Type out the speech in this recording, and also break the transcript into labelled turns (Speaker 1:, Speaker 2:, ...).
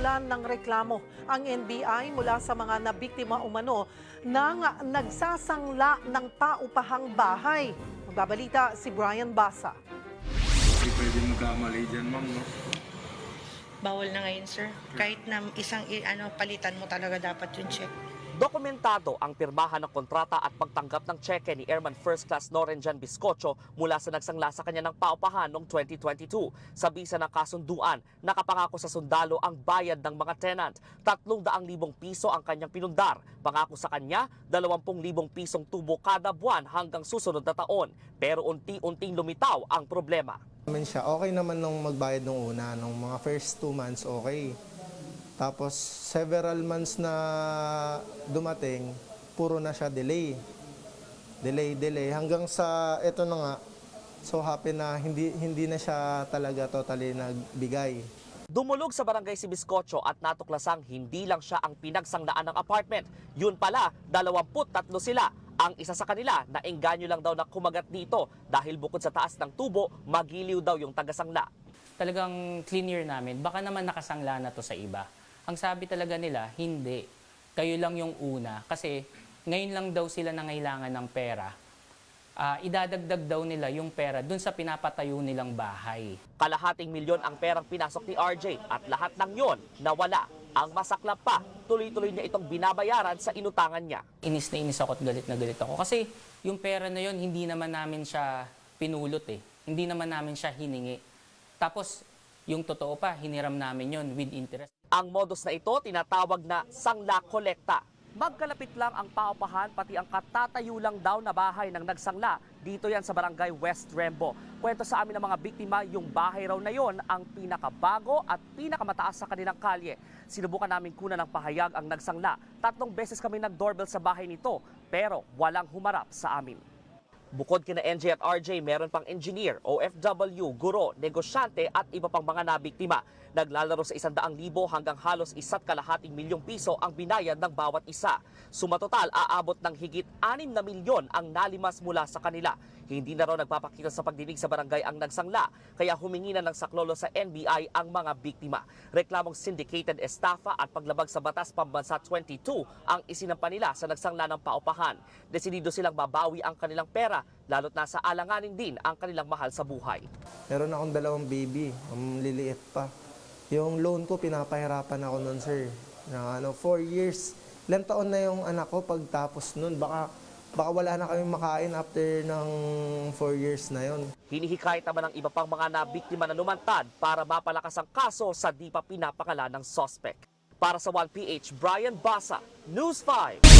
Speaker 1: sinulan ng reklamo ang NBI mula sa mga nabiktima umano ng nagsasangla ng paupahang bahay. Magbabalita si Brian Basa.
Speaker 2: Hindi pwede magkamali dyan, ma'am, no?
Speaker 3: bawal na ngayon, sir. Kahit na isang ano palitan mo talaga dapat yung check.
Speaker 4: Dokumentado ang pirmahan ng kontrata at pagtanggap ng tseke ni Airman First Class Norenjan Biscocho mula sa nagsangla sa kanya ng paupahan noong 2022. Sa bisa ng kasunduan, nakapangako sa sundalo ang bayad ng mga tenant. 300,000 piso ang kanyang pinundar. Pangako sa kanya, 20,000 pisong tubo kada buwan hanggang susunod na taon. Pero unti-unting lumitaw ang problema.
Speaker 5: naman siya. Okay naman nung magbayad nung una. Nung mga first two months, okay. Tapos, several months na dumating, puro na siya delay. Delay, delay. Hanggang sa, eto na nga, so happy na hindi, hindi na siya talaga totally nagbigay.
Speaker 4: Dumulog sa barangay si Biscocho at natuklasang hindi lang siya ang pinagsanglaan ng apartment. Yun pala, 23 sila. Ang isa sa kanila na engganyo lang daw na kumagat dito dahil bukod sa taas ng tubo, magiliw daw yung tagasangla.
Speaker 6: talagang clear namin. Baka naman nakasangla na to sa iba. Ang sabi talaga nila, hindi. Kayo lang yung una. Kasi ngayon lang daw sila nangailangan ng pera. Ah, idadagdag daw nila yung pera dun sa pinapatayo nilang bahay.
Speaker 4: Kalahating milyon ang perang pinasok ni RJ at lahat ng yon nawala. Ang masaklap pa, tuloy-tuloy niya itong binabayaran sa inutangan niya.
Speaker 6: Inis na inis ako at galit na galit ako. Kasi yung pera na yon hindi naman namin siya pinulot eh. Hindi naman namin siya hiningi. Tapos, yung totoo pa, hiniram namin yon with interest.
Speaker 4: Ang modus na ito tinatawag na sangla kolekta. Magkalapit lang ang paupahan pati ang katatayo lang daw na bahay ng nagsangla. Dito yan sa barangay West Rembo. Kwento sa amin ng mga biktima, yung bahay raw na yon ang pinakabago at pinakamataas sa kanilang kalye. Sinubukan namin kunan ng pahayag ang nagsangla. Tatlong beses kami nag-doorbell sa bahay nito pero walang humarap sa amin. Bukod kina NJ at RJ, meron pang engineer, OFW, guro, negosyante at iba pang mga nabiktima. Naglalaro sa 100,000 hanggang halos isa't kalahating milyong piso ang binayad ng bawat isa. Sumatotal, aabot ng higit 6 na milyon ang nalimas mula sa kanila. Hindi na raw nagpapakita sa pagdinig sa barangay ang nagsangla, kaya humingi na ng saklolo sa NBI ang mga biktima. Reklamong syndicated estafa at paglabag sa Batas Pambansa 22 ang isinampa nila sa nagsangla ng paupahan. Desidido silang babawi ang kanilang pera, lalo't nasa alanganin din ang kanilang mahal sa buhay.
Speaker 5: Meron akong dalawang baby, ang liliit pa. Yung loan ko, pinapahirapan ako nun, sir. Na ano, four years. Ilang taon na yung anak ko pagtapos nun. Baka, baka wala na kami makain after ng four years na yon.
Speaker 4: Hinihikayat naman ng iba pang mga nabiktima na lumantad para mapalakas ang kaso sa di pa pinapakala ng suspect. Para sa 1PH, Brian Basa, News 5.